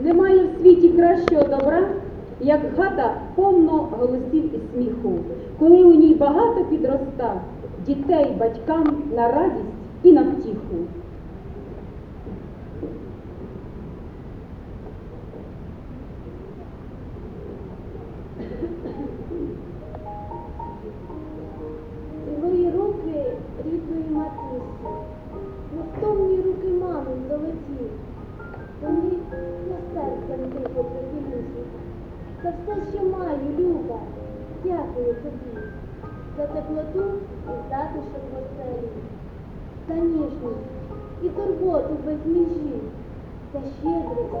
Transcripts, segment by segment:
Немає в світі кращого добра, як хата повно голосів і сміху, коли у ній багато підроста дітей батькам на радість і на втіху. На серцем тихо прихилюся. За все, що маю, Люба, дякую тобі, за теплоту і затишок в оселі, за ніжність і турботу без межі, за щедрість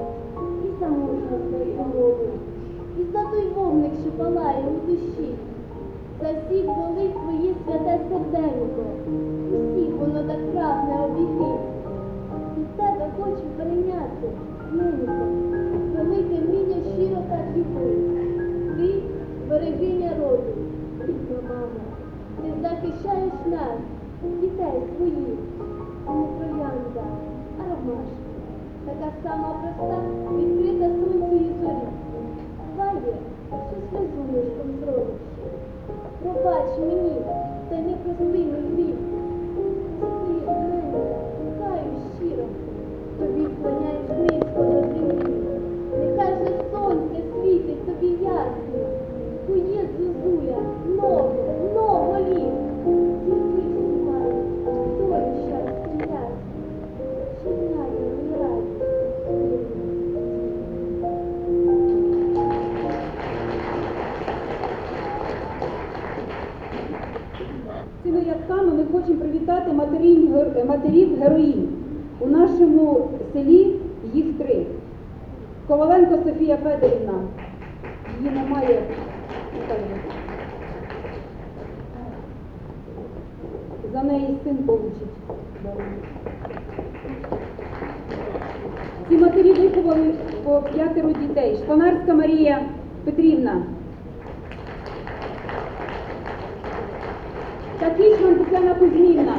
і за мужність на і за той вогник, що палає у душі. За всіх болить твоє святе серденько, усіх воно так прагне обійти. Від тебе хочу прийняти, ненько, велике вміння щиро так любити. Ти берегиня роду, рідна мама, ти захищаєш нас, дітей своїх, не троянда, а ромашка. Така сама проста, відкрита сонцю і зорі. Привітати матерів, гер- матерів героїнь. У нашому селі їх три. Коваленко Софія Федорівна. Її немає. За неї син получить. Ці матері виховали по п'ятеро дітей. Шпанарська Марія Петрівна. Та Кічман Тетяна Кузьмівна.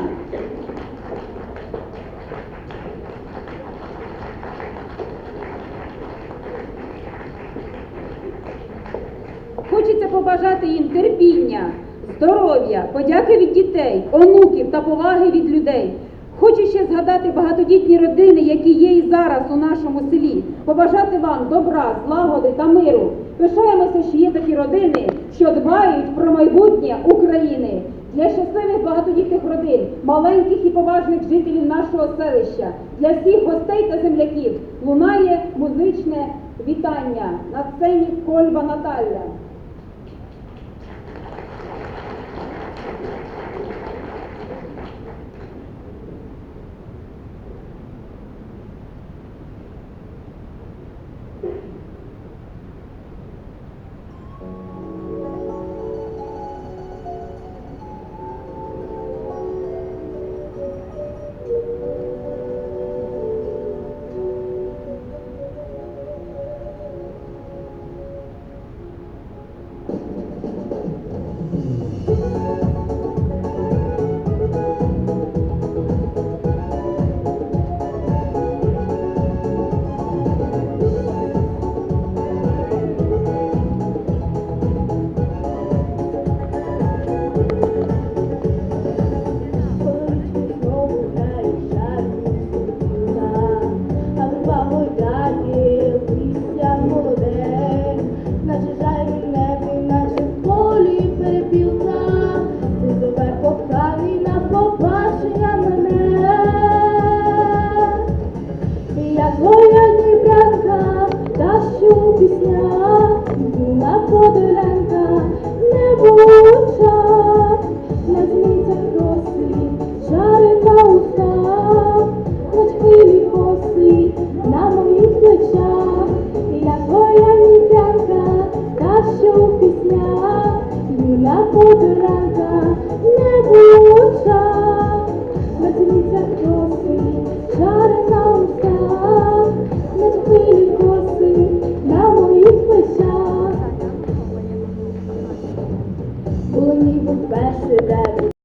Хочеться побажати їм терпіння, здоров'я, подяки від дітей, онуків та поваги від людей. Хочу ще згадати багатодітні родини, які є і зараз у нашому селі. Побажати вам добра, злагоди та миру. Пишаємося, що є такі родини, що дбають про майбутнє України. Для щасливих багатодітних родин, маленьких і поважних жителів нашого селища, для всіх гостей та земляків лунає музичне вітання на сцені Кольба Наталя. poderá.